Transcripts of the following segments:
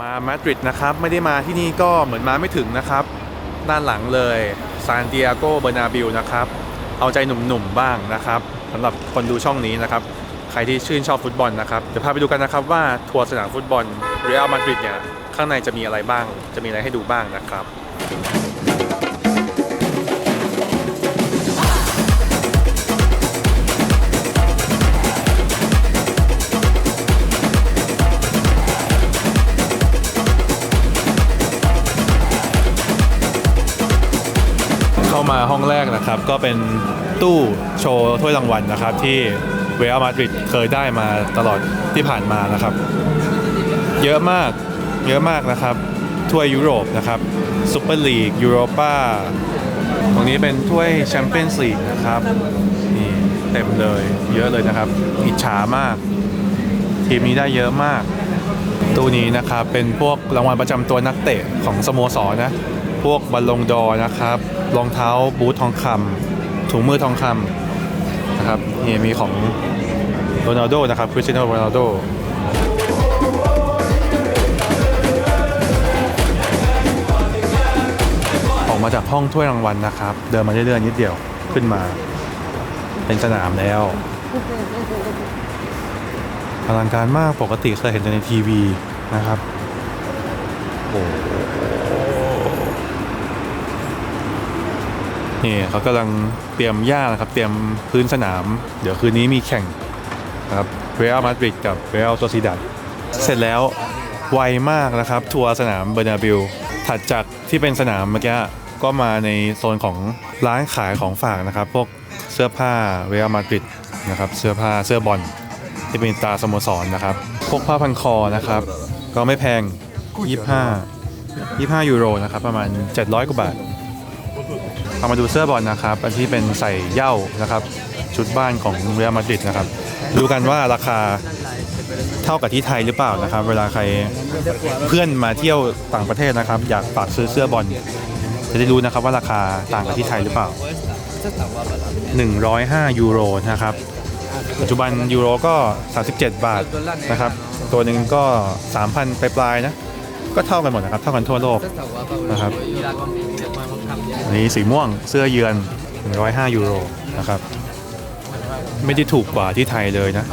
มามาดริดนะครับ ไม่ได้มาที่นี่ก็เหมือนมาไม่ถึงนะครับ ด้านหลังเลยซานติอาโกเบอร์นาบิลนะครับ เอาใจหนุ่มๆบ้างนะครับสำหรับคนดูช่องนี้นะครับ ใครที่ชื่นชอบฟุตบอลนะครับ เดี๋ยวพาไปดูกันนะครับว่าทัวร์สนามฟุตบอลเรอัลมาดริดเนี่ย ข้างในจะมีอะไรบ้าง จะมีอะไรให้ดูบ้างนะครับ มาห้องแรกนะครับ ก็เป็นตู้โชว์ถ้วยรางวัลนะครับ ที่เรอัลมาดริดเคยได้มาตลอดที่ผ่านมานะครับ เยอะมากเยอะมากนะครับถ้วยยุโรปนะครับซูเปอร์ลีกยูโรป้าตรงนี้เป็นถ้วยแชมเปี้ยนส์ลีกนะครับนี่เต็มเลยเยอะเลยนะครับ อิจฉามาก ทีมนี้ได้เยอะมาก ตู้นี้นะครับเป็นพวกรางวัลประจำตัวนักเตะของสโมสรนะ พวกบอลลงดอนะครับรองเท้าบูททองคำถุงมือทองคำนะครับนี่มีของโรนัลโดนะครับคริสเตียโนโรนัลโดออกมาจากห้องถ้วยรางวัลนะครับ เดินมาเรื่อยๆนิดเดียวขึ้นมา เป็นสนามแล้วอลังการมากปกติเคยเห็นแต่ในทีวีนะครับโอ้โห นี่เขากำลังเตรียมหญ้านะครับ เตรียมพื้นสนาม เดี๋ยวคืนนี้มีแข่งนะครับเรอัลมาดริดกับเรอัลโซซิดัดเสร็จแล้วไวมากนะครับ ทัวร์สนามเบอร์นาบิลถัดจากที่เป็นสนามเมื่อกี้ก็มาในโซนของร้านขายของฝากนะครับ พวกเสื้อผ้าเรอัลมาดริดนะครับเสื้อผ้าเสื้อบอลที่เป็นตาสโมสรนะครับ พวกผ้าพันคอนะครับ ก็ไม่แพง 25 25 ยูโรนะครับ ประมาณ 700 กว่าบาท เอามาดูเสื้อบอลนะครับ อันที่เป็นใส่เย้านะครับ ชุดบ้านของเรอัลมาดริดนะครับ ดูกันว่าราคาเท่ากับที่ไทยหรือเปล่านะครับ เวลาใครเพื่อนมาเที่ยวต่างประเทศนะครับ อยากฝากซื้อเสื้อบอลจะได้รู้นะครับว่าราคาต่างกับที่ไทยหรือเปล่า 105 ยูโรนะครับปัจจุบันยูโรก็ 37 บาทนะครับ ตัวหนึ่งก็ 3,000 ปลายๆนะ ก็เท่ากันหมดนะครับ เท่ากันทั่วโลกนะครับอันนี้สีม่วงเสื้อเยือน 105 ยูโรนะครับ ไม่ได้ถูกกว่าที่ไทยเลยนะ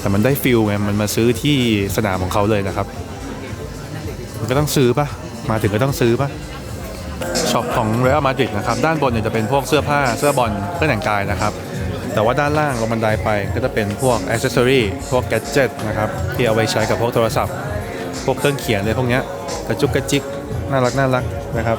แต่มันได้ฟิลไง มันมาซื้อที่สนามของเขาเลยนะครับ มันก็ต้องซื้อปะมาถึงก็ต้องซื้อปะช็อปของ Real Madrid นะครับ ด้านบนเนี่ยจะเป็นพวกเสื้อผ้าเสื้อบอลเครื่องแต่งกายนะครับ แต่ว่าด้านล่างลงบันไดไปก็จะเป็นพวกอ c เซสซอรีพวกแกดเจิตนะครับ ที่เอาไว้ใช้กับพวกโทรศัพท์ พวกเครื่องเขียนเลยพวกนี้กระจุกกระจิก น่ารักน่ารักนะครับ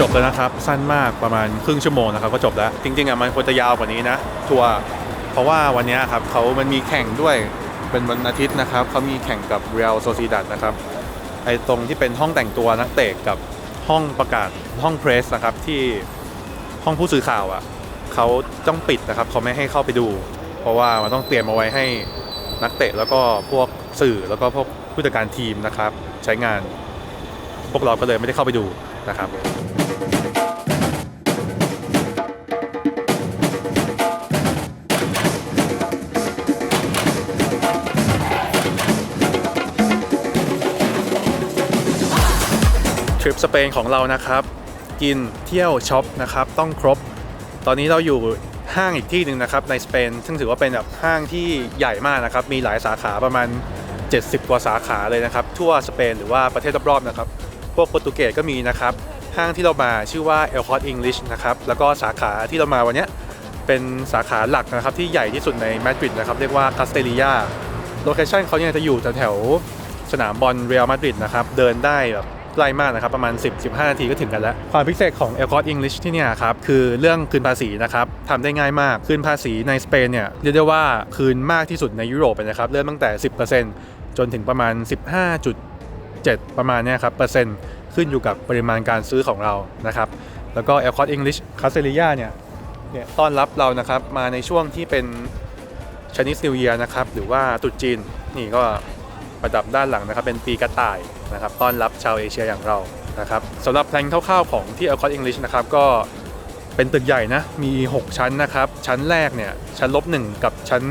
จบแล้วนะครับ สั้นมากประมาณครึ่งชั่วโมงนะครับก็จบแล้ว จริงๆอะมันควรจะยาวกว่านี้นะทัวร์เพราะว่าวันนี้ครับเขามันมีแข่งด้วยเป็นวันอาทิตย์นะครับเขามีแข่งกับ Real Sociedad นะครับไอตรงที่เป็นห้องแต่งตัวนักเตะกับ ห้องประกาศห้องเพรสนะครับที่ห้องผู้สื่อข่าวอะเขาต้องปิดนะครับเขาไม่ให้เข้าไปดู เพราะว่ามันต้องเตรียมเอาไว้ให้นักเตะแล้วก็พวกสื่อแล้วก็พวกผู้จัดการทีมนะครับ ใช้งาน พวกเราก็เลยไม่ได้เข้าไปดูนะครับ ริปสเปนของเรานะครับ กินเที่ยวช็อปนะครับต้องครบ ตอนนี้เราอยู่ห้างอีกที่หนึ่งนะครับในสเปน ซึ่งถือว่าเป็นแบบห้างที่ใหญ่มากนะครับ มีหลายสาขาประมาณ 70 กว่าสาขาเลยนะครับ ทั่วสเปนหรือว่าประเทศรอบๆนะครับ พวกโปรตุเกสก็มีนะครับ ห้างที่เรามาชื่อว่า El Corte English นะครับ แล้วก็สาขาที่เรามาวันนี้เป็นสาขาหลักนะครับที่ใหญ่ที่สุดในมาดริดนะครับ เรียกว่าคาสเตลียโลเคชั่นเขาเนี่ยจะอยู่แถวสนามบอลเรอัลมาดริดนะครับ เดินได้แบบ ใกล้มากนะครับ ประมาณ 10-15 นาทีก็ถึงกันแล้ว ความพิเศษของ El c o t English ที่เนี่ยครับ คือเรื่องคืนภาษีนะครับทำได้ง่ายมาก คืนภาษีในสเปนเนี่ยเรียกได้ว่าคืนมากที่สุดในยุโรปเลยนะครับ เริ่มตั้งแต่ 10%จนถึงประมาณ 15.7 ประมาณเนี้ยครับเปอร์เซ็นต์ขึ้นอยู่กับปริมาณการซื้อของเรานะครับแล้วก็ El Corte English c a s t e l i a เนี่ยเนี่ยต้อนรับเรานะครับมาในช่วงที่เป็น Chinese New Year นะครับหรือว่าตรุษจีนนี่ก็ ประดับด้านหลังนะครับ เป็นปีกระต่ายนะครับต้อนรับชาวเอเชียอย่างเรานะครับสำหรับแพลนคร่าวๆของที่ a l c o t English นะครับก็เป็นตึกใหญ่นะมี 6 ชั้นนะครับ ชั้นแรกเนี่ยชั้นลบหนึ่งกับชั้น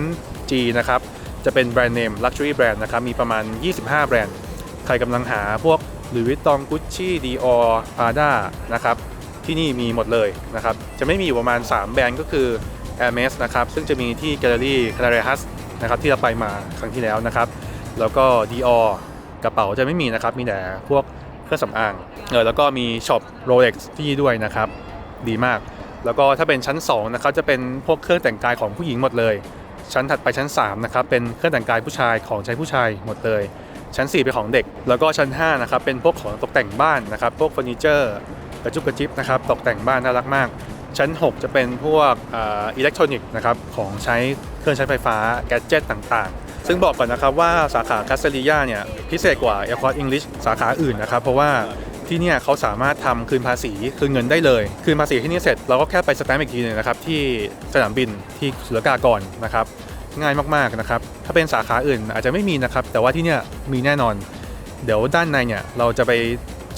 G นะครับจะเป็นแบรนด์เนม Luxury Brand นะครับมีประมาณ 25 แบรนด์ ใครกำลังหาพวกหรือวิตตองกุชชี่ดีออพาด้านะครับที่นี่มีหมดเลยนะครับจะไม่มีอยู่ประมาณ 3 แบรนด์ก็คือ Hermes นะครับซึ่งจะมีที่แกลเลอรี่คาราเรฮัสนะครับที่เราไปมาครั้งที่แล้วนะครับ แล้วก็ Dior กระเป๋าจะไม่มีนะครับ มีแต่พวกเครื่องสำอางเออแล้วก็มีช็อป Rolex ที่นี่ด้วยนะครับ ดีมาก แล้วก็ถ้าเป็นชั้น2นะครับจะเป็นพวกเครื่องแต่งกายของผู้หญิงหมดเลย ชั้นถัดไปชั้น3นะครับเป็นเครื่องแต่งกายผู้ชายของใช้ผู้ชายหมดเลย ชั้น 4 เป็นของเด็ก แล้วก็ชั้น5นะครับเป็นพวกของตกแต่งบ้านนะครับ พวกเฟอร์นิเจอร์กระจุกกระจิบนะครับตกแต่งบ้านน่ารักมาก ชั้น 6 จะเป็นพวกอ่าอิเล็กทรอนิกส์นะครับของใช้เครื่องใช้ไฟฟ้าแกดเจิตต่างๆ ซึ่งบอกก่อนนะครับว่าสาขาคาสเตเลียเนี่ยพิเศษกว่าเอ r คอร์ English สาขาอื่นนะครับ เพราะว่าที่เนี่ยเขาสามารถทำคืนภาษีคืนเงินได้เลย คืนภาษีที่นี่เสร็จเราก็แค่ไปสแตมป์อีกทีหนึงนะครับที่สนามบินที่ศุลกากรนะครับง่ายมากๆนะครับถ้าเป็นสาขาอื่นอาจจะไม่มีนะครับ แต่ว่าที่เนี่ยมีแน่นอน เดี๋ยวด้านในเนี่ยเราจะไป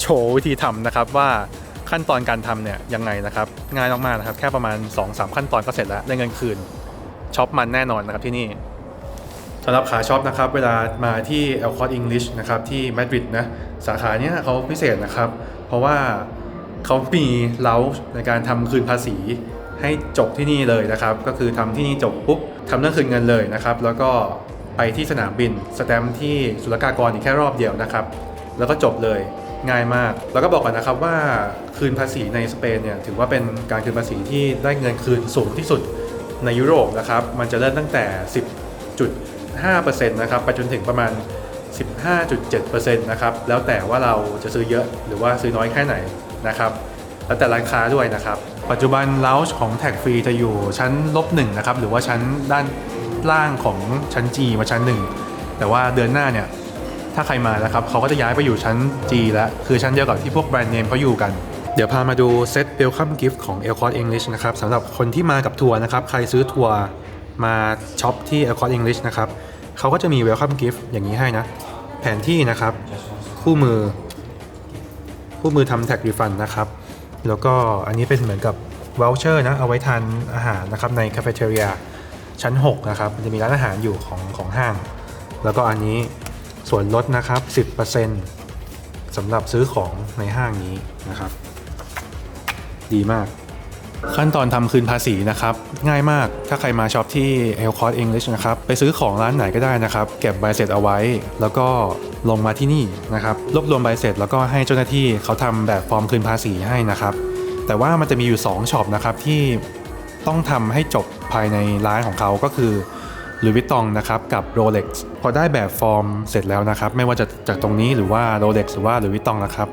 โชว์วิธีทำนะครับว่าขั้นตอนการทำเนี่ยยังไงนะครับง่ายมากๆนะครับ แค่ประมาณ 2-3 ขั้นตอนก็เสร็จแล้วได้เงินคืนช็อปมันแน่นอนนะครับที่นี่ สำหรับขาช็อปนะครับเวลามาที่ e l c o t English นะครับที่มาดริดนะสาขาเนี้ยเขาพิเศษนะครับ เพราะว่าเขามีเล้าในการทำคืนภาษีให้จบที่นี่เลยนะครับ ก็คือทำที่นี่จบปุ๊บทำเรื่องคืนเงินเลยนะครับ แล้วก็ไปที่สนามบิน สแตมป์ที่ศุลกากรอีกแค่รอบเดียวนะครับ แล้วก็จบเลยง่ายมาก แล้วก็บอกก่อนนะครับว่าคืนภาษีในสเปนเนี่ยถือว่าเป็นการคืนภาษีที่ได้เงินคืนสูงที่สุดในยุโรปนะครับ มันจะเริ่มตั้งแต่ 10จุด 15%นะครับไปจนถึงประมาณ 15.7%นะครับแล้วแต่ว่าเราจะซื้อเยอะหรือว่าซื้อน้อยแค่ไหนนะครับแล้วแต่ร้านค้าด้วยนะครับ ปัจจุบันเลาชของแท็กฟรีจะอยู่ชั้นลบหนึ่งนะครับหรือว่าชั้นด้านล่างของชั้น G มาชั้นหนึ่งแต่ว่าเดือนหน้าเนี่ยถ้าใครมานะครับเขาก็จะย้ายไปอยู่ชั้น G แล้วคือชั้นเดียวกับที่พวกแบรนด์เนมเขาอยู่กัน เดี๋ยวพามาดูเซต Welcome Gift ของ e l c o t English นะครับสำหรับคนที่มากับทัวร์นะครับใครซื้อทัวร์ มาช็อปที่ e l c o t English นะครับเขาก็จะมี Welcome Gift อย่างนี้ให้นะ แผนที่นะครับ คู่มือ คู่มือทำแท็กรีฟันนะครับ แล้วก็อันนี้เป็นเหมือนกับ voucher นะ เอาไว้ทานอาหารนะครับในคาเฟ่เทเรียชั้น 6 นะครับ มันจะมีร้านอาหารอยู่ของของห้าง แล้วก็อันนี้ส่วนลดนะครับ 10%สำหรับซื้อของในห้างนี้นะครับ ดีมาก ขั้นตอนทำคืนภาษีนะครับ ง่ายมากถ้าใครมาช็อปที่ e l c o t English นะครับ ไปซื้อของร้านไหนก็ได้นะครับ เก็บใบเสร็จเอาไว้ แล้วก็ลงมาที่นี่นะครับรวบรวมใบเสร็จแล้วก็ให้เจ้าหน้าที่เขาทำแบบฟอร์มคืนภาษีให้นะครับ แต่ว่ามันจะมีอยู่2ช็อปนะครับที่ต้องทำให้จบภายในร้านของเขาก็คือหรือวิตตองนะครับกับ Rolex พอได้แบบฟอร์มเสร็จแล้วนะครับ ไม่ว่าจะจากตรงนี้หรือว่า Rolex หรือว่าหรือวิตตองนะครับ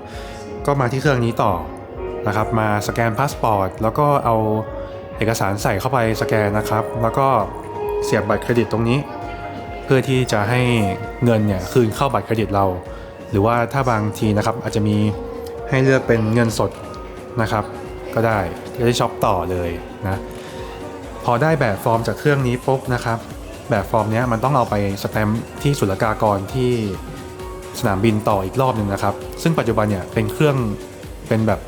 ก็มาที่เครื่องนี้ต่อ นะครับ มาสแกนพาสปอร์ตแล้วก็เอาเอกสารใส่เข้าไปสแกนนะครับ แล้วก็เสียบบัตรเครดิตตรงนี้ เพื่อที่จะให้เงินเนี่ยคืนเข้าบัตรเครดิตเรา หรือว่าถ้าบางทีนะครับอาจจะมีให้เลือกเป็นเงินสดนะครับ ก็ได้จะได้ช็อปต่อเลยนะพอได้แบบฟอร์มจากเครื่องนี้ปุ๊บนะครับ แบบฟอร์มเนี้ยมันต้องเอาไปสแตมป์ที่ศุลกากรที่สนามบินต่ออีกรอบหนึ่งนะครับ ซึ่งปัจจุบันเนี่ยเป็นเครื่องเป็นแบบ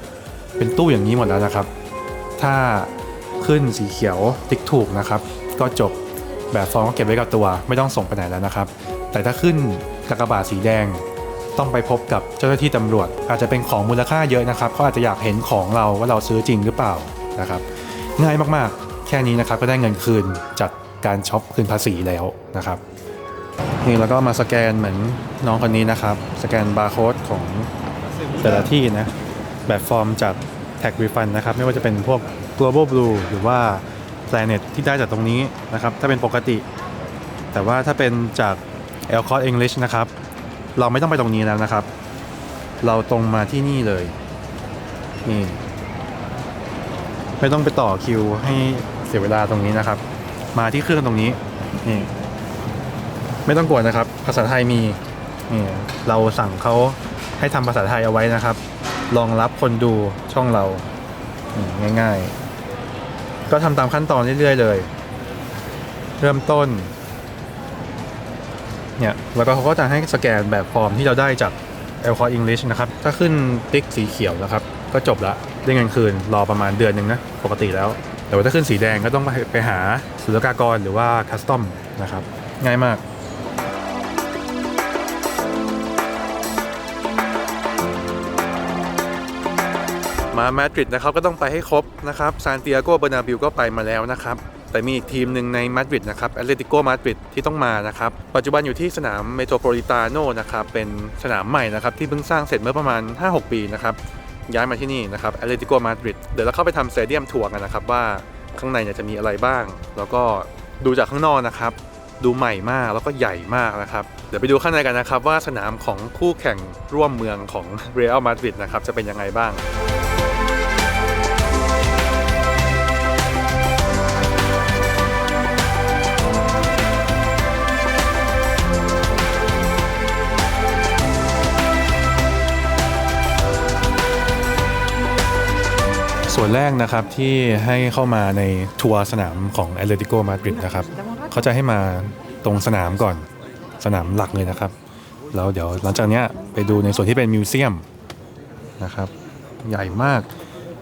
เป็นตู้อย่างนี้หมดแล้วนะครับ ถ้าขึ้นสีเขียวติ๊กถูกนะครับ ก็จบแบบฟอร์มก็เก็บไว้กับตัว ไม่ต้องส่งไปไหนแล้วนะครับ แต่ถ้าขึ้นกากบาทสีแดง ต้องไปพบกับเจ้าหน้าที่ตำรวจ อาจจะเป็นของมูลค่าเยอะนะครับเขาอาจจะอยากเห็นของเราว่าเราซื้อจริงหรือเปล่านะครับ ง่ายมากๆ แค่นี้นะครับก็ได้เงินคืนจากการช็อปคืนภาษีแล้วนะครับนี่แล้วก็มาสแกนเหมือนน้องคนนี้นะครับ สแกนบาร์โค้ดของแต่ละที่นะ แบบฟอร์มจาก Tag Refund นะครับ ไม่ว่าจะเป็นพวก Global Blue หรือว่า Planet ที่ได้จากตรงนี้นะครับ ถ้าเป็นปกติ แต่ว่าถ้าเป็นจาก e l c o t English นะครับ เราไม่ต้องไปตรงนี้แล้วนะครับ เราตรงมาที่นี่เลย นี่ ไม่ต้องไปต่อคิวให้เสียเวลาตรงนี้นะครับ มาที่เครื่องตรงนี้ นี่ ไม่ต้องกลัวนะครับ ภาษาไทยมีนี่เราสั่งเขาให้ทำภาษาไทยเอาไว้นะครับ รองรับคนดูช่องเราง่ายๆ ก็ทำตามขั้นตอนเรื่อยๆเลย เริ่มต้น เนี่ย แล้วก็เขาก็จะให้สแกนแบบฟอร์มที่เราได้จาก e l c o t English นะครับ ถ้าขึ้นติ๊กสีเขียวนะครับ ก็จบละได้เงินคืนรอประมาณเดือนหนึ่งนะ ปกติแล้ว แต่ว่าถ้าขึ้นสีแดงก็ต้องไปหาศุลกากรหรือว่าคัสตอมนะครับ ง่ายมาก มาดริดนะครับก็ต้องไปให้ครบนะครับซานติอาโกเบอร์นาบิวก็ไปมาแล้วนะครับแต่มีอีกทีมหนึ่งในมาดริดนะครับแอตเลติโกมาดริดที่ต้องมานะครับปัจจุบันอยู่ที่สนามเมโทรโพลิตาโนนะครับเป็นสนามใหม่นะครับที่เพิ่งสร้างเสร็จเมื่อประมาณ 5-6 ปีนะครับย้ายมาที่นี่นะครับแอตเลติโกมาดริดเดี๋ยวเราเข้าไปทำสเตเดียมทัวร์กันนะครับว่าข้างในเนี่ยจะมีอะไรบ้าง แล้วก็ดูจากข้างนอกนะครับ ดูใหม่มากแล้วก็ใหญ่มากนะครับ เดี๋ยวไปดูข้างในกันนะครับ ว่าสนามของคู่แข่งร่วมเมืองของเรอัลมาดริดนะครับจะเป็นยังไงบ้าง ส่วนแรกนะครับที่ให้เข้ามาในทัวร์สนามของแอตเลติโกมาดริดนะครับเขาจะให้มาตรงสนามก่อนสนามหลักเลยนะครับ แล้วเดี๋ยวหลังจากนี้ไปดูในส่วนที่เป็นมิวเซียมนะครับ ใหญ่มาก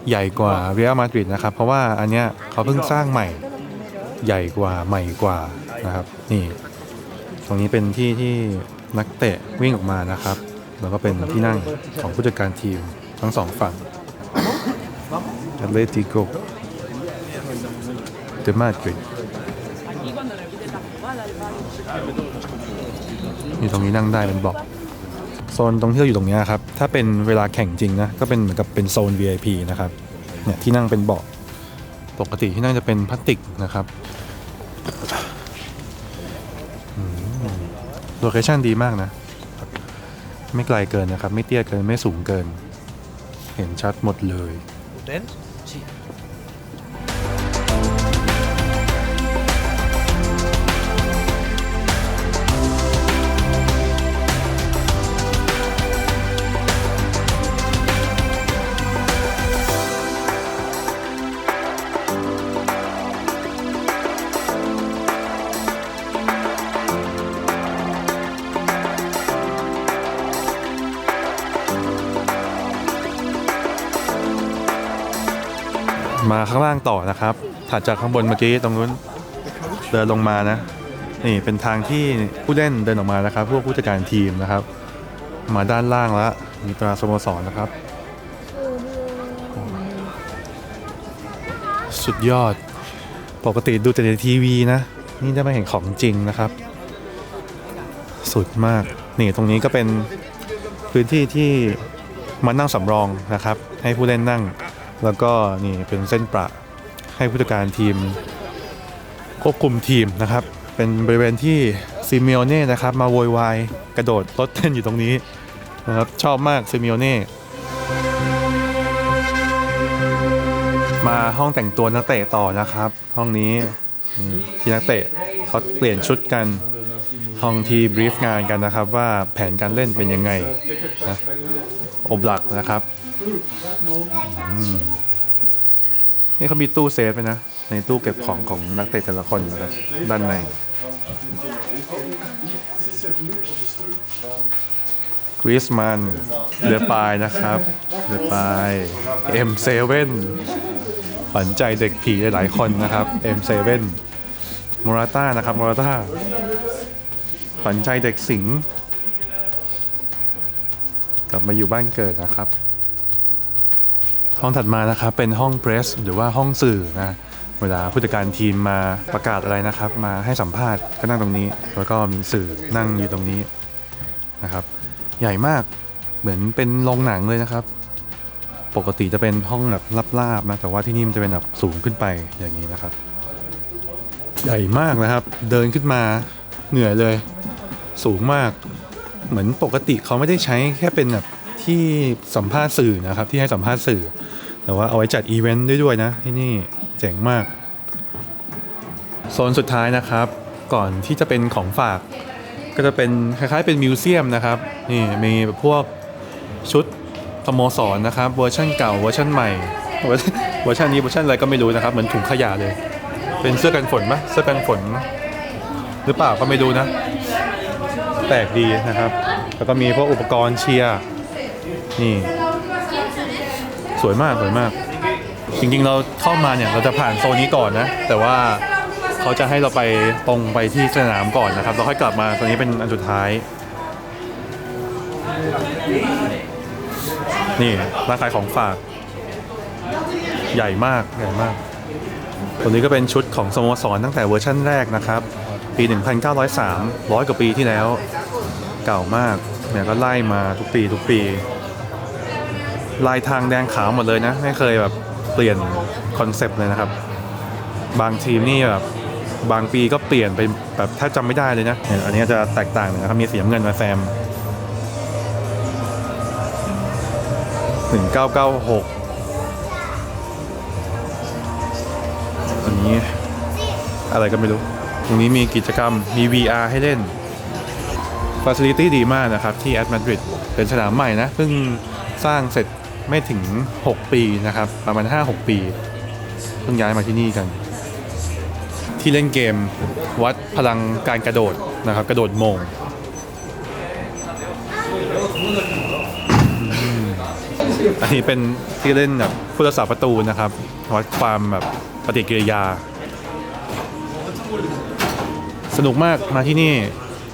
ใหญ่กว่าเรอัลมาดริดนะครับ เพราะว่าอันเนี้ยเขาเพิ่งสร้างใหม่ใหญ่กว่าใหม่กว่านะครับ นี่ตรงนี้เป็นที่ที่นักเตะวิ่งออกมานะครับ แล้วก็เป็นที่นั่งของผู้จัดการทีมทั้งสองฝั่ง Atletico de Madrid มีตรงนี้นั่งได้เป็นเบอกโซนตรงที่เราอยู่ตรงนี้ครับ ถ้าเป็นเวลาแข่งจริงนะ ก็เป็นเหมือนกับเป็นโซน VIP นะครับ เนี่ยที่นั่งเป็นเบาะ ปกติที่นั่งจะเป็นพลาสติกนะครับโลเคชั่นดีมากนะ ไม่ไกลเกินนะครับ ไม่เตี้ยเกิน ไม่สูงเกิน เห็นชัดหมดเลย มาข้างล่างต่อนะครับ ถัดจากข้างบนเมื่อกี้ตรงนู้นเดินลงมานะ นี่เป็นทางที่ผู้เล่นเดินออกมานะครับ พวกผู้จัดการทีมนะครับ มาด้านล่างแล้วมีตราสโมสรนะครับ สุดยอด ปกติดูแต่ในทีวีนะ นี่ได้มาเห็นของจริงนะครับ สุดมาก นี่ตรงนี้ก็เป็นพื้นที่ที่มานั่งสำรองนะครับ ให้ผู้เล่นนั่ง แล้วก็นี่เป็นเส้นประให้ผู้จัดการทีม ควบคุมทีมนะครับ เป็นบริเวณที่ซิเมโอเน่นะครับ มาโวยวายกระโดดรถเต้นอยู่ตรงนี้นะครับชอบมากซิเมโอเน่มาห้องแต่งตัวนักเตะต่อนะครับ ห้องนี้ที่นักเตะเขาเปลี่ยนชุดกันห้องที่บรีฟงานกันนะครับว่าแผนการเล่นเป็นยังไงนะอบหลักนะครับ นี่เขามีตู้เซฟไหมนะ ในตู้เก็บของของนักเตะแต่ละคนนะครับด้านในกริสมัน เดปายนะครับ เดปาย M7 ขวัญใจเด็กผีหลายๆคนนะครับ M7 มอราต้านะครับมราต้าขวัญใจเด็กสิงกลับมาอยู่บ้านเกิดนะครับ ห้องถัดมานะครับเป็นห้องเพรสหรือว่าห้องสื่อนะเวลาผู้จัดการทีมมาประกาศอะไรนะครับ มาให้สัมภาษณ์ก็นั่งตรงนี้ แล้วก็มีสื่อนั่งอยู่ตรงนี้นะครับ ใหญ่มากเหมือนเป็นโรงหนังเลยนะครับ ปกติจะเป็นห้องแบบลาบๆนะแต่ว่าที่นี่มันจะเป็นแบบสูงขึ้นไปอย่างนี้นะครับ ใหญ่มากนะครับ เดินขึ้นมาเหนื่อยเลย สูงมาก เหมือนปกติเขาไม่ได้ใช้แค่เป็นแบบที่สัมภาษณ์สื่อนะครับ ที่ให้สัมภาษณ์สื่อ แต่ว่าเอาไว้จัดอีเวนต์ด้วยด้วยนะที่นี่เจ๋งมาก โซนสุดท้ายนะครับ ก่อนที่จะเป็นของฝาก ก็จะเป็นคล้ายๆเป็นมิวเซียมนะครับ นี่มีแบบพวกชุดสโมสรนะครับเวอร์ชันเก่าเวอร์ชันใหม่เวอร์ชันนี้เวอร์ชันอะไรก็ไม่รู้นะครับเหมือนถุงขยะเลย เป็นเสื้อกันฝนปะเสื้อกันฝน หรือเปล่าก็ไม่รู้นะ แปลกดีนะครับ แล้วก็มีพวกอุปกรณ์เชียร์นี่ สวยมากสวยมาก จริงๆเราเข้ามาเนี่ยเราจะผ่านโซนนี้ก่อนนะ แต่ว่าเขาจะให้เราไปตรงไปที่สนามก่อนนะครับแล้วค่อยกลับมาตัวนี้เป็นอันสุดท้าย นี่ร้านขายของฝาก ใหญ่มากใหญ่มากตัวนี้ก็เป็นชุดของสโมสรตั้งแต่เวอร์ชั่นแรกนะครับ ปี 1903 ร้อยกว่าปีที่แล้ว เก่ามากเนี่ยก็ไล่มาทุกปีทุกปี ลายทางแดงขาวหมดเลยนะ ไม่เคยแบบเปลี่ยนคอนเซปต์เลยนะครับ บางทีมนี่แบบบางปีก็เปลี่ยนไปแบบแทบจำไม่ได้เลยนะ อันนี้จะแตกต่างนะครับ มีสีน้ำเงินมาแซม1996อันนี้อะไรก็ไม่รู้ ตรงนี้มีกิจกรรมมี VR ให้เล่นฟ a c i l i t y ดีมากนะครับ ที่แอดมาดริดเป็นสนามใหม่นะ เพิ่งสร้างเสร็จ ไม่ถึง 6 ปีนะครับ ประมาณ 5-6 ปีเพิ่งย้ายมาที่นี่กัน ที่เล่นเกมวัดพลังการกระโดดนะครับ กระโดดโมงอันนี้เป็นที่เล่นแบบผู้รักษาประตูนะครับ วัดความแบบปฏิกิริยา สนุกมากมาที่นี่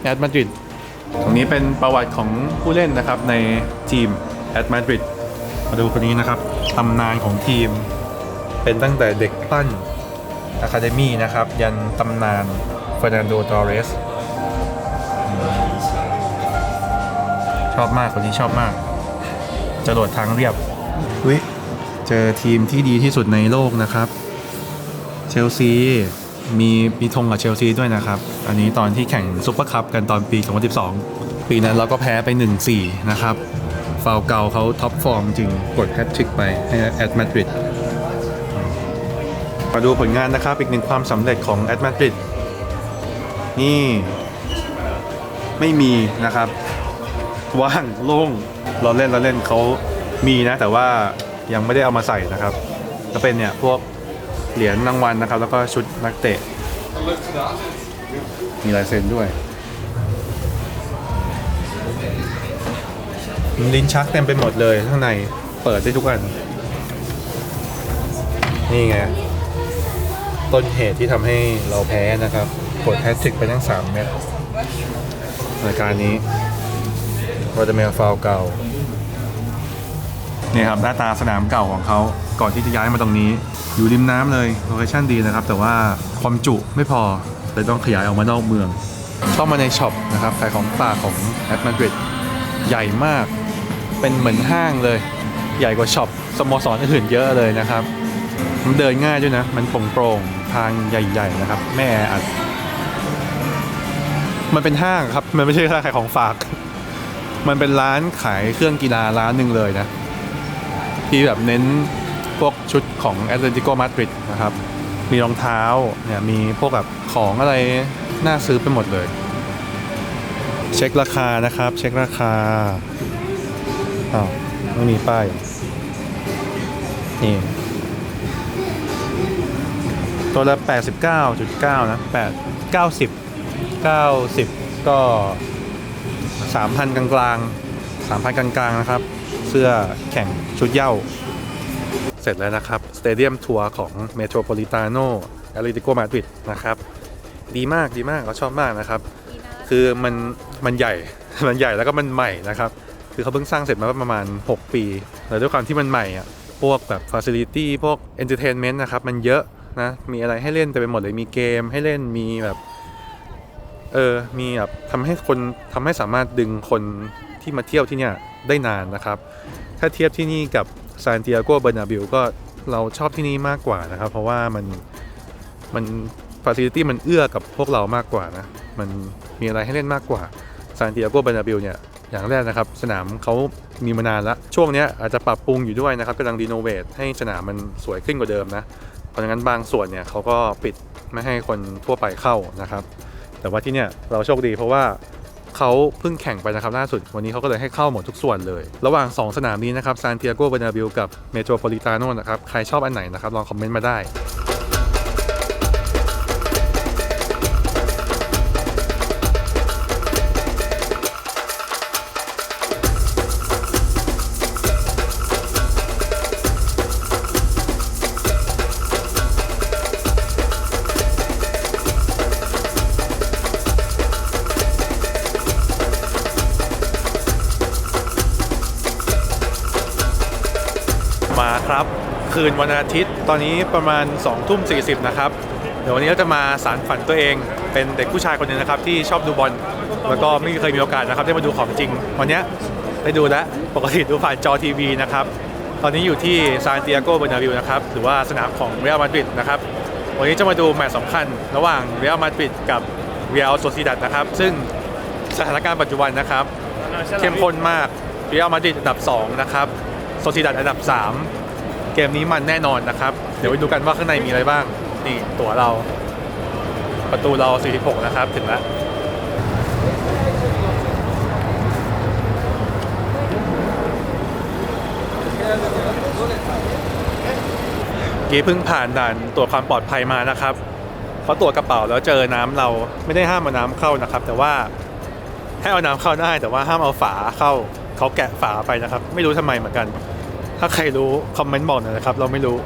แอดมาดริดตรงนี้เป็นประวัติของผู้เล่นนะครับในทีมแอตมาดริด มาดูคนนี้นะครับตำนานของทีม เป็นตั้งแต่เด็กปั้นอะคาเดมี่นะครับ ยันตำนานเฟอร์นันโดตอเรสชอบมากคนนี้ชอบมากจรวดทางเรียบอุ้ยเจอทีมที่ดีที่สุดในโลกนะครับ เชลซีมีมีธงกับเชลซีด้วยนะครับ อันนี้ตอนที่แข่งซุปเปอร์คัพกันตอนปี 2012 ปีนั้นเราก็แพ้ไป 1-4 นะครับ ฟาวเกาเขาท็อปฟอร์มจริงกดแฮตทริกไปให้แอดมาดริดมาดูผลงานนะครับ อีกหนึ่งความสำเร็จของแอดมาดริดนี่ไม่มีนะครับ ว่างโล่งเราเล่นเราเล่นเขามีนะ แต่ว่ายังไม่ได้เอามาใส่นะครับ ก็เป็นเนี่ยพวกเหรียญรางวัลนะครับ แล้วก็ชุดนักเตะ มีลายเซ็นด้วย ลิ้นชักเต็มไปหมดเลยข้างในเปิดได้ทุกอัน นี่ไง ต้นเหตุที่ทำให้เราแพ้นะครับกดแฮตทริกไปทั้ง3เม็ดรายการนี้เราจะมีฟาวเก่าเนี่ยครับหน้าตาสนามเก่าของเขาก่อนที่จะย้ายมาตรงนี้ อยู่ริมน้ำเลยโลเคชั่นดีนะครับ แต่ว่าความจุไม่พอเลยต้องขยายออกมานอกเมืองเข้ามาในช็อปนะครับขายของฝากของแอดมาดริดใหญ่มาก เป็นเหมือนห้างเลย ใหญ่กว่าช็อปสโมสรอื่นเยอะเลยนะครับ มันเดินง่ายด้วยนะ มันโปร่งๆทางใหญ่ ๆ นะครับ แม่อัด มันเป็นห้างครับ มันไม่ใช่ร้านขายของฝาก มันเป็นร้านขายเครื่องกีฬาร้านหนึ่งเลยนะ ที่แบบเน้นพวกชุดของแอตเลติโกมาดริดนะครับ มีรองเท้าเนี่ยมีพวกแบบของอะไรน่าซื้อไปหมดเลย เช็คราคานะครับ เช็คราคา อ้าวไม่มีป้าย นี่ ตัวละ 89.9 นะ 8 90 90 ก็ 3,000 กลางๆ3,000 กลางๆนะครับ เสื้อแข่งชุดเย้าเสร็จแล้วนะครับ สเตเดียมทัวร์ของเมโทรโพลิตาโนแอตเลติโกมาดริดนะครับ ดีมากดีมากเราชอบมากนะครับ คือมันมันใหญ่ มันใหญ่แล้วก็มันใหม่นะครับ คือเขาเพิ่งสร้างเสร็จมาประมาณ 6 ปีแล้วด้วยความที่มันใหม่อะพวกแบบฟ a ซิลิตี้พวกเอนเตอร์เทนเมนต์นะครับ มันเยอะนะมีอะไรให้เล่นเต็มไปหมดเลยมีเกมให้เล่นมีแบบเออมีแบบทำให้คนทำให้สามารถดึงคนที่มาเที่ยวที่เนี่ยได้นานนะครับ ถ้าเทียบที่นี่กับซานติอาโกเบอร์นาบิลก็เราชอบที่นี่มากกว่านะครับ เพราะว่ามันมันฟ a ซิลิตี้มันเอื้อกับพวกเรามากกว่านะ มันมีอะไรให้เล่นมากกว่าซานติอาโกเบอร์นาบิลเนี่ย อย่างแรกนะครับ สนามเขามีมานานแล้ว ช่วงนี้อาจจะปรับปรุงอยู่ด้วยนะครับกำลังรีโนเวทให้สนามมันสวยขึ้นกว่าเดิมนะ เพราะฉะนั้นบางส่วนเนี่ยเขาก็ปิดไม่ให้คนทั่วไปเข้านะครับ แต่ว่าที่เนี่ยเราโชคดีเพราะว่าเขาเพิ่งแข่งไปนะครับล่าสุด วันนี้เขาก็เลยให้เข้าหมดทุกส่วนเลย ระหว่าง 2 สนามนี้นะครับซานติอาโกเบอร์นาบิลกับเมโทรโพลิตาโนนะครับใครชอบอันไหนนะครับลองคอมเมนต์มาได้ คืนวันอาทิตย์ ตอนนี้ประมาณ2ทุ่ม40นะครับ เดี๋ยววันนี้เราจะมาสารฝันตัวเอง เป็นเด็กผู้ชายคนหนึงนะครับที่ชอบดูบอล แล้วก็ไม่เคยมีโอกาสนะครับได้มาดูของจริง วันนี้ได้ดูแล้ว ปกติดูผ่านจอทีวีนะครับ ตอนนี้อยู่ที่ซานติอาโกเบอร์นาบิวนะครับ หรือว่าสนามของเรอัลมาดริดนะครับ วันนี้จะมาดูแมตช์สำคัญ ระหว่างเรอัลมาดริดกับเรอัลโซซิดัดนะครับ ซึ่งสถานการณ์ปัจจุบันนะครับเข้มข้นมากเรอัลมาดริดอันดับ2นะครับโซซิดัดอันดับ 3 กมนี้มันแน่นอนนะครับ เดี๋ยวไปดูกันว่าข้างในมีอะไรบ้าง นี่ตั๋วเรา ประตูเรา 46 นะครับ ถึงแล้วกี้เพิ่งผ่านด่านตรวจความปลอดภัยมานะครับเขาตรวจกระเป๋าแล้วเจอน้ำเราไม่ได้ห้ามเอาน้ำเข้านะครับ แต่ว่าให้เอาน้ำเข้าได้แต่ว่าห้ามเอาฝาเข้าเขาแกะฝาไปนะครับ ไม่รู้ทำไมเหมือนกัน ถ้าใครรู้คอมเมนต์บอกหน่อยนะครับ เราไม่รู้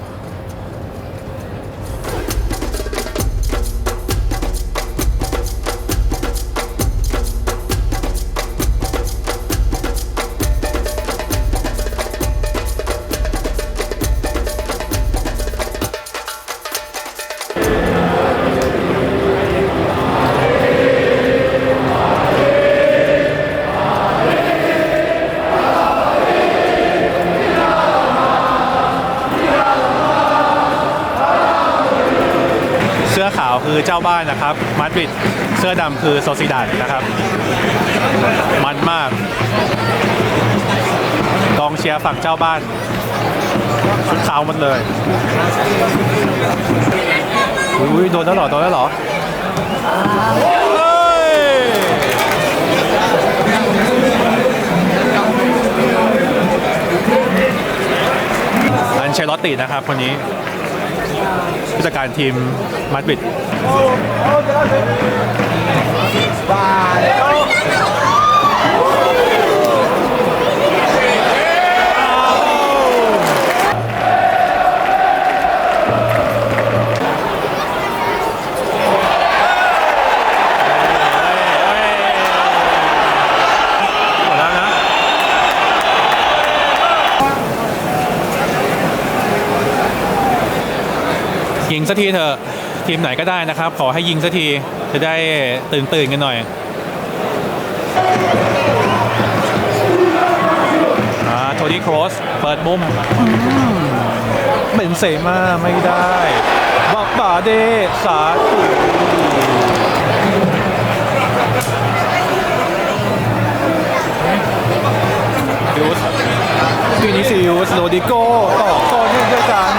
เจ้าบ้านนะครับมาดริดเสื้อดำคือโซซิดาดนะครับ มันมากกองเชียร์ฝั่งเจ้าบ้านชุดขาวหมดเลยอุ้ยโดนแล้วเหรอโดนแล้วเหรออันเชลอตตินะครับคนนี้ ผู้จัดการทีมมาดริด งสักทีเถอะทีมไหนก็ได้นะครับ ขอให้ยิงสักทีจะได้ตื่นตื่นกันหน่อยอ่าโทนี่โครสเปิดมุมอืมเป็นเซมาไม่ได้บักบาเดสาธุยูสฟินิซิอุสโรดิโกต่อก้อนด้วยกัน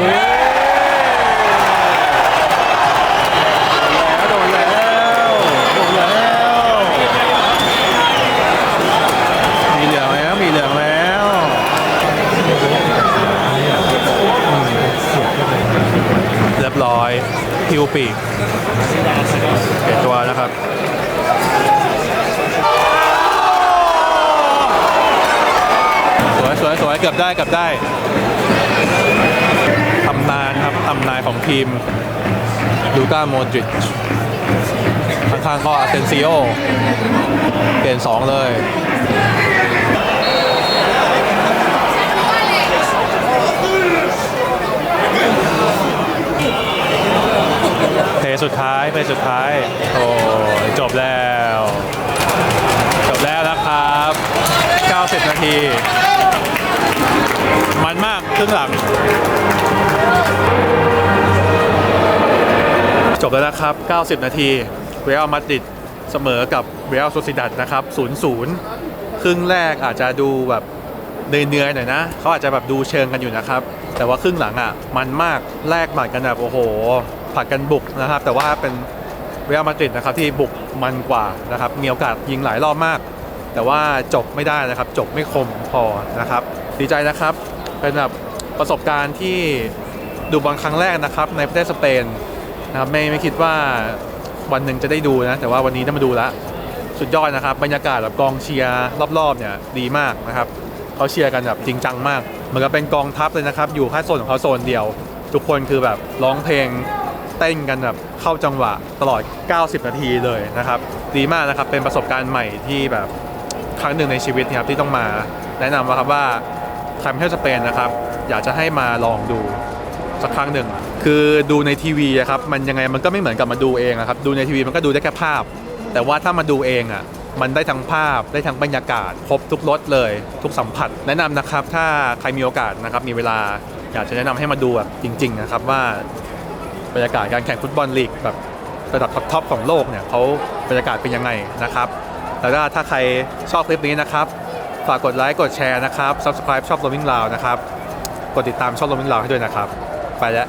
โดนแล้ว โดนแล้ว มีเหลืองแล้ว มีเหลืองแล้ว เรียบร้อยฮิวปีกเปลี่ยนตัวนะครับ สวยสวยสวยเกือบได้เกือบได้านครับตำนานของทีมลูก้าโมดริชข้างๆก็อาเซนซิโอเปลี่ยน 2 เลยเพลย์สุดท้ายเพลย์สุดท้าย โอ้ยจบแล้ว จบแล้วนะครับ 90 นาที มันมาก ครึ่งหลัง จบแล้วนะครับ 90 นาที เรอัลมาดริดเสมอกับเรอัลโซซิดัดนะครับ 0-0 ครึ่งแรกอาจจะดูแบบเนื่อยๆหน่อยนะ เขาอาจจะแบบดูเชิงกันอยู่นะครับ แต่ว่าครึ่งหลังอะ มันมากแลกหมัดกันแบบโอ้โหผัดกันบุกนะครับ แต่ว่าเป็นเรอัลมาดริดนะครับที่บุกมันกว่านะครับ มีโอกาสยิงหลายรอบมาก แต่ว่าจบไม่ได้นะครับ จบไม่คมพอนะครับ ดีใจนะครับ เป็นแบบ ประสบการณ์ที่ดูบอลครั้งแรกนะครับในประเทศสเปนนะครับไม่ไม่คิดว่าวันหนึ่งจะได้ดูนะ แต่ว่าวันนี้ได้มาดูแล้วสุดยอดนะครับ บรรยากาศแบบกองเชียร์รอบๆเนี่ยดีมากนะครับเขาเชียร์กันแบบจริงจังมาก เหมือนกับเป็นกองทัพเลยนะครับ อยู่แค่โซนของเขาโซนเดียว ทุกคนคือแบบร้องเพลงเต้นกันแบบเข้าจังหวะตลอด 90 นาทีเลยนะครับ ดีมากนะครับเป็นประสบการณ์ใหม่ที่แบบครั้งหนึ่งในชีวิตนะครับที่ต้องมาแนะนำว่าครับว่าใครมาเที่ยวสเปนนะครับ อยากจะให้มาลองดูสักครั้งหนึ่ง คือดูในทีวีอะครับมันยังไงมันก็ไม่เหมือนกับมาดูเองอะครับดูในทีวีมันก็ดูได้แค่ภาพ แต่ว่าถ้ามาดูเองอะมันได้ทั้งภาพได้ทั้งบรรยากาศ ครบทุกรสเลย ทุกสัมผัส แนะนำนะครับ ถ้าใครมีโอกาสนะครับมีเวลาอยากจะแนะนำให้มาดูแบบจริง ๆ นะครับว่าบรรยากาศการแข่งฟุตบอลลีกแบบระดับท็อปของโลกเนี่ยเขาบรรยากาศเป็นยังไงนะครับแล้วก็ถ้าใครชอบคลิปนี้นะครับ ฝากกดไลค์กดแชร์นะครับ Subscribe ชอบ Roaming Loud นะครับ กดติดตามช่อบ Roaming Loud ให้ด้วยนะครับ ไปแล้ว